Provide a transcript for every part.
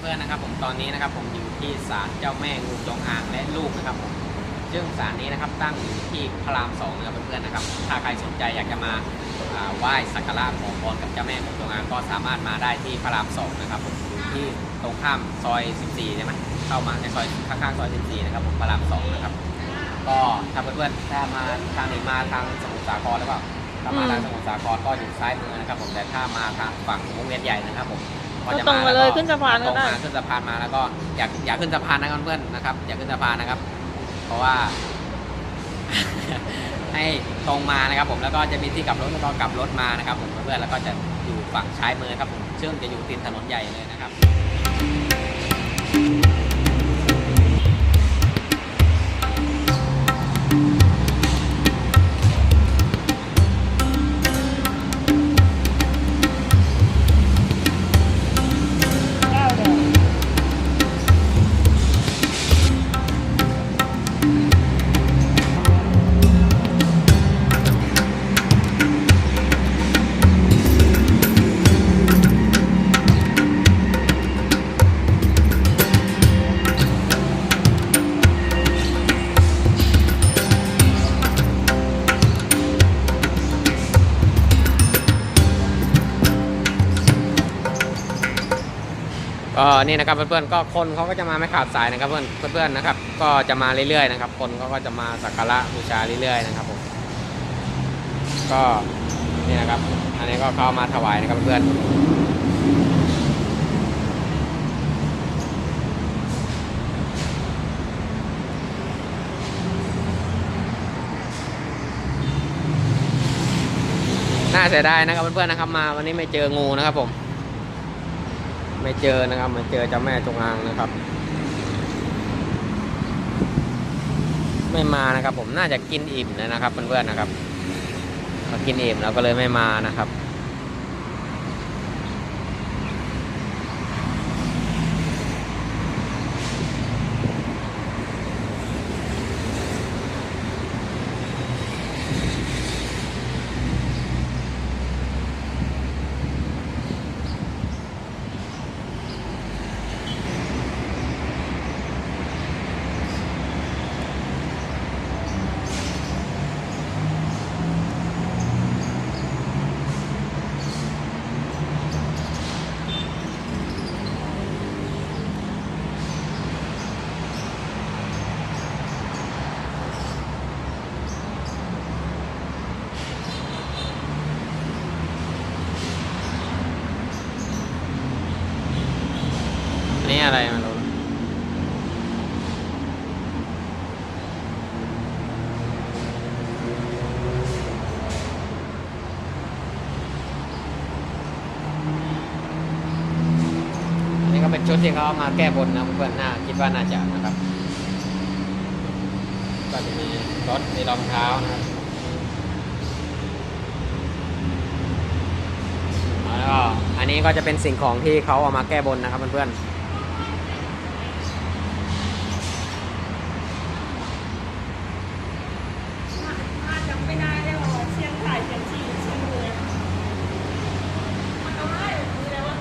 เพื่อนนะครับ ผมตอนนี้นะครับผมอยู่ที่ศาลเจ้าแม่งูจงอางและลูกนะครับผมซึ่งศาลนี้นะครับตั้งอยู่ที่พระรามสองนะครับเพื่อนๆนะครับ ถ้าใครสนใจอยากจะมาไหว้สักการะขอพรกับเจ้าแม่งูจงอางก็สามารถมาได้ที่พระรามสองนะครับผมอยู่ที่ตรงข้ามซอย 14ใช่ไหมเข้ามาในซอยข้างๆซอย 14 นะครับผมพระรามสองนะครับก็ถ้าเพื่อนๆถ้ามาทางนี้มาทางสมุทรสาครหรือเปล่าถ้ามาทางสมุทรสาครก็อยู่ซ้ายมือนะครับ ผมแต่ถ้ามาทางฝั่งวงเวียนใหญ่นะครับผม ก็ตรงมาเลยขึ้นสะพานก็ได้ ตรงมาขึ้นสะพานมาแล้วก็อยากอยากขึ้นสะพานนะครับเพื่อนๆนะครับ อยากขึ้นสะพานนะครับ เพราะว่า ให้ตรงมานะครับ ผมแล้วก็จะมีที่กลับรถแล้วก็กลับรถมานะครับ ผมเพื่อนๆแล้วก็จะอยู่ฝั่งซ้ายมือครับผมซึ่งจะอยู่ติดถนนใหญ่เลยนะครับ นี่นะครับเพื่อนๆก็คนเขาก็จะมาไม่ขาดสายนะครับเพื่อนเพื่อนๆนะครับ ก็จะมาเรื่อยๆนะครับ คนเขาก็จะมาสักการะบูชาเรื่อยๆนะครับผมก็นี่นะครับ อันนี้ก็เข้ามาถวายนะครับเพื่อนน่าเสียดายนะครับเพื่อนๆนะครับมาวันนี้ไม่เจองูนะครับผม ไม่เจอนะครับ ไม่เจอเจ้าแม่จงอางนะครับ ไม่มานะครับ ผมน่าจะกินอิ่มเลยนะครับเพื่อนๆนะครับมากินอิ่มแล้วก็เลยไม่มานะครับ อันนี้อะไรไมารู้อันนี้ก็เป็นชุดที่เขาเอามาแก้บนนะเพื่อนๆน่าคิดว่าน่าจะนะครับ ก็จะมีรถมีรองเท้านะครับแล้วก็อันนี้ก็จะเป็นสิ่งของที่เขาเอามาแก้บนนะครับเพื่อนๆ มาจำไม่ได้เลยว่าเชียงถ่ายเชียงชีเชียงเลยมันเอาได้คืออะไรวะ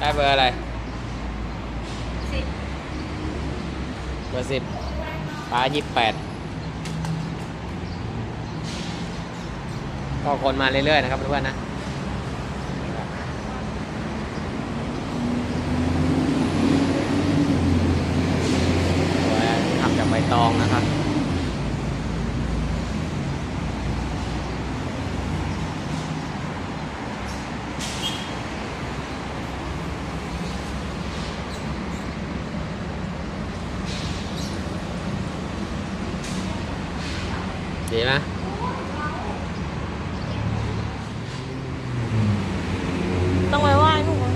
ได้ เบอร์อะไรสิบเบอร์สิบป้ายี่แปดก็คนมาเรื่อยๆนะครับเพื่อนๆนะสวยทำจากใบตองนะครับ ดีไหมต้องไปไหว้หนูก็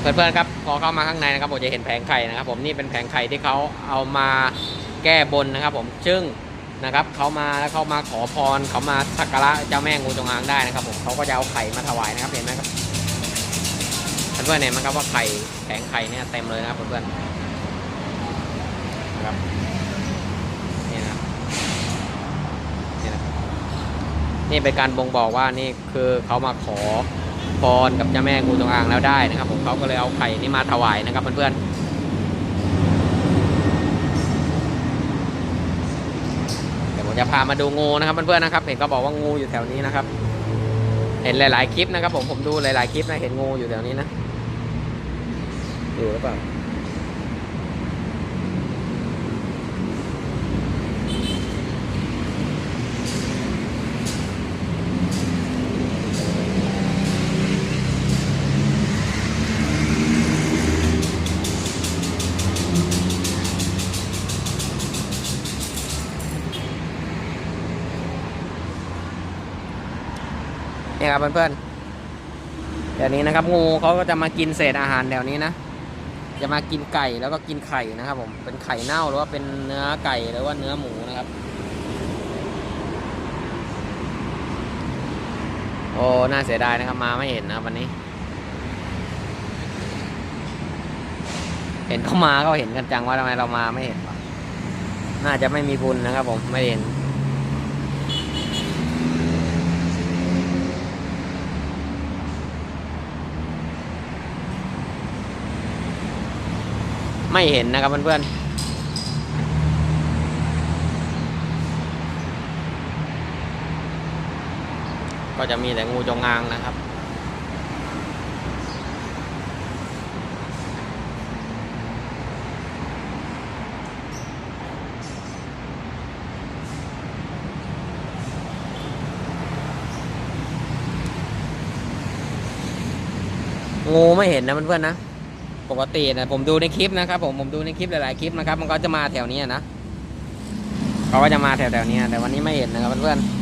เพื่อนๆครับพอเข้ามาข้างในนะครับผมจะเห็นแผงไข่นะครับ ผมนี่เป็นแผงไข่ที่เขาเอามา แก้บนนะครับ ผมซึ่งนะครับเขามาแล้วเขามาขอพรเขามาสักการะเจ้าแม่งูจงอางได้นะครับ ผมเขาก็จะเอาไข่มาถวายนะครับเห็นไหมครับเพื่อนๆเห็นไหมครับว่าไข่แผงไข่เนี่ยเต็มเลยนะครับเพื่อนๆนะครับนี่นะนี่นะนี่เป็นการบ่งบอกว่านี่คือเขามาขอพรกับเจ้าแม่งูจงอางแล้วได้นะครับ ผมเขาก็เลยเอาไข่นี้มาถวายนะครับเพื่อนๆเดี๋ยวผมจะพามาดูงูนะครับเพื่อนๆนะครับ เห็นก็บอกว่างูอยู่แถวนี้นะครับ เห็นหลาย ๆ คลิปนะครับ ผมผมดูหลาย ๆ คลิปนะเห็นงูอยู่แถวนี้นะอยู่หรือเปล่า นี่ครับเพื่อนๆแถวนี้นะครับงูเขาก็จะมากินเศษอาหารแถวนี้นะ จะมากินไก่แล้วก็กินไข่นะครับ ผม เป็นไข่เน่าหรือว่าเป็นเนื้อไก่หรือว่าเนื้อหมูนะครับ โอ้ น่าเสียดายนะครับ มาไม่เห็นนะครับวันนี้ เห็นเขามาก็เห็นกันจังว่าทำไมเรามาไม่เห็น น่าจะไม่มีบุญนะครับ ผม ไม่เห็น ไม่เห็นนะครับเพื่อนๆ ก็จะมีแต่งูจงอางนะครับงูไม่เห็นนะเพื่อนๆนะ ปกตินะผมดูในคลิปนะครับผมผมดูในคลิปหลายๆคลิปนะครับ มันก็จะมาแถวนี้นะเขาก็จะมาแถวๆนี้แต่วันนี้ไม่เห็นนะครับเพื่อนๆ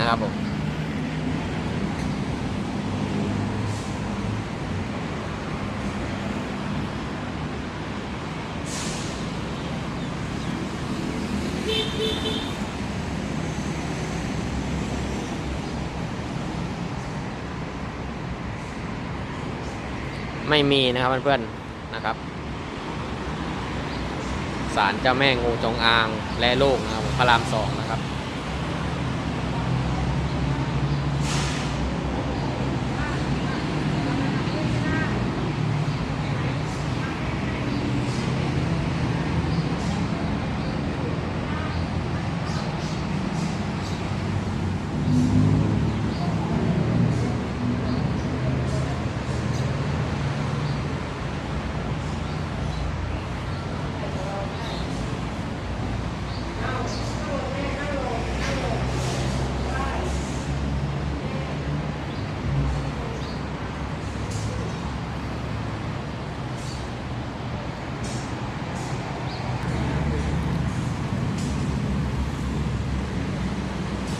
นะครับผมไม่มีนะครับเพื่อนๆนะครับศาลเจ้าแม่งูจงอางและลูกนะครับพระรามสองนะครับ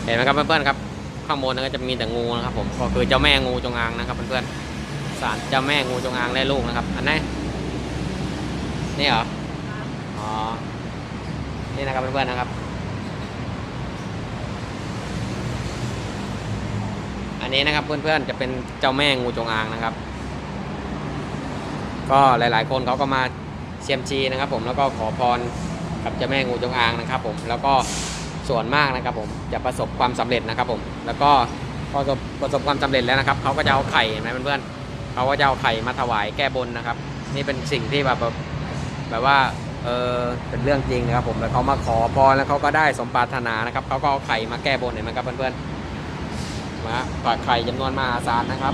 เห็นไหมครับเพื่อนๆครับข้างบนนั้นก็จะมีแต่งูนะครับ ผมก็คือเจ้าแม่งูจงอางนะครับเพื่อนๆศาลเจ้าแม่งูจงอางและลูกนะครับ อันนี้นี่เหรออ๋อนี่นะครับเพื่อนๆนะครับ อันนี้นะครับเพื่อนๆจะเป็นเจ้าแม่งูจงอางนะครับ ก็หลาย ๆ คนเขาก็มาเซียมชีนะครับ ผมแล้วก็ขอพรกับเจ้าแม่งูจงอางนะครับ ผมแล้วก็ ส่วนมากนะครับผมจะประสบความสำเร็จนะครับผม แล้วก็พอประสบความสำเร็จแล้วนะครับเขาก็จะเอาไข่เห็นไหมเพื่อนเขาก็จะเอาไข่มาถวายแก้บนนะครับ นี่เป็นสิ่งที่แบบแบบว่าเออเป็นเรื่องจริงนะครับผมแล้วเขามาขอพรแล้วเขาก็ได้สมปรารถนานะครับเขาก็เอาไข่มาแก้บนเห็นไหมครับเพื่อนๆมาปากไข่จำนวนมหาศาลนะครับ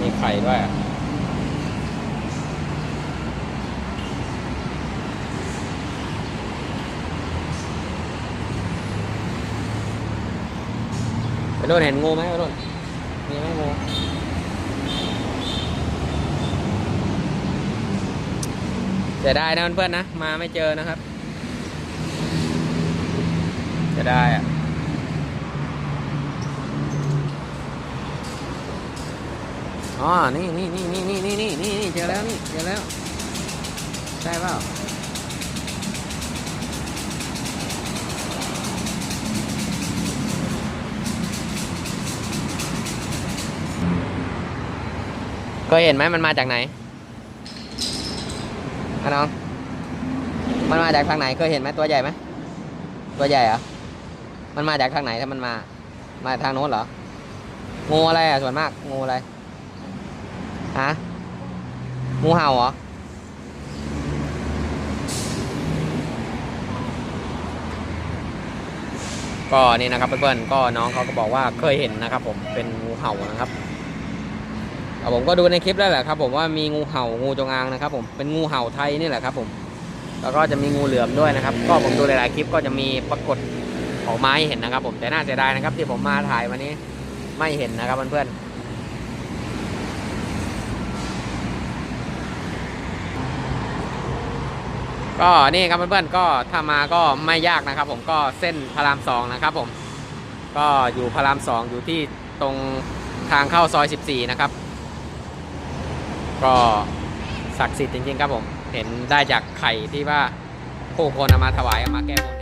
มีไข่ด้วย รุ่นเห็นงูไหมวัยรุ่นมีไหมงูจะได้นะเพื่อนๆนะ มาไม่เจอนะครับ จะได้อะอ๋อ นี่นี่นี่นี่นี่นี่นี่เจอแล้วนี่ เจอแล้ว ได้เปล่า เคยเห็นไหมมันมาจากไหนอะน้อง มันมาจากทางไหนเคยเห็นไหมตัวใหญ่ไหมตัวใหญ่เหรอ มันมาจากทางไหนถ้ามันมา มาทางโน้นเหรอ งูอะไรอะส่วนมาก งูอะไร ฮะ งูเห่าเหรอ ก็นี่นะครับเพื่อนๆ ก็น้องเขาก็บอกว่าเคยเห็นนะครับ ผมเป็นงูเห่านะครับ ผมก็ดูในคลิปแล้วแหละครับ ผมว่ามีงูเห่างูจงอางนะครับ ผมเป็นงูเห่าไทยนี่แหละครับ ผม แล้วก็จะมีงูเหลือมด้วยนะครับ ก็ผมดูหลายๆคลิปก็จะมีปรากฏออกมาให้เห็นนะครับ ผมแต่น่าเสียดายนะครับ ที่ผมมาถ่ายวันนี้ไม่เห็นนะครับเพื่อนๆก็นี่ครับเพื่อนๆก็ถ้ามาก็ไม่ยากนะครับ ผมก็เส้นพระรามสองนะครับผมก็อยู่พระรามสองอยู่ที่ตรงทางเข้าซอย 14 นะครับ ก็ศักดิ์สิทธิ์จริงๆครับผม เห็นได้จากไข่ที่ว่าผู้คนเอามาถวายเอามาแก้บน